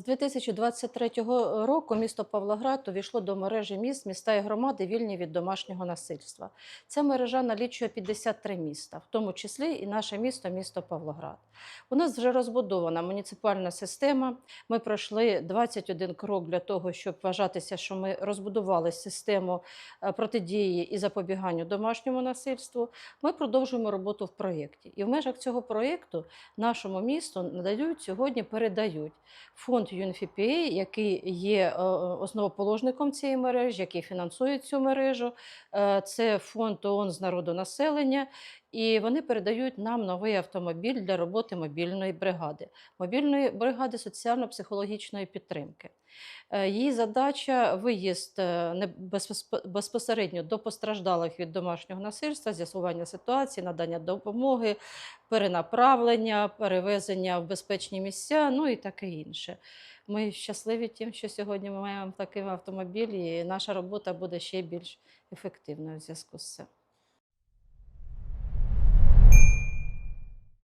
З 2023 року місто Павлоград увійшло до мережі міст, міста і громади вільні від домашнього насильства. Ця мережа налічує 53 міста, в тому числі і наше місто, місто Павлоград. У нас вже розбудована муніципальна система. Ми пройшли 21 крок для того, щоб вважатися, що ми розбудували систему е, протидії і запобіганню домашньому насильству. Ми продовжуємо роботу в проєкті. І в межах цього проєкту нашому місту надають сьогодні, передають фонд UNFPA, який є е, основоположником цієї мережі, який фінансує цю мережу. Е, Це фонд ООН з народу населення. І вони передають нам новий автомобіль для роботи мобільної бригади, мобільної бригади соціально-психологічної підтримки. Е, Її задача виїзд е, безпосередньо до постраждалих від домашнього насильства, з'ясування ситуації, надання допомоги, перенаправлення, перевезення в безпечні місця, ну і таке інше. Ми щасливі тим, що сьогодні ми маємо такий автомобіль, і наша робота буде ще більш ефективною в зв'язку з цим.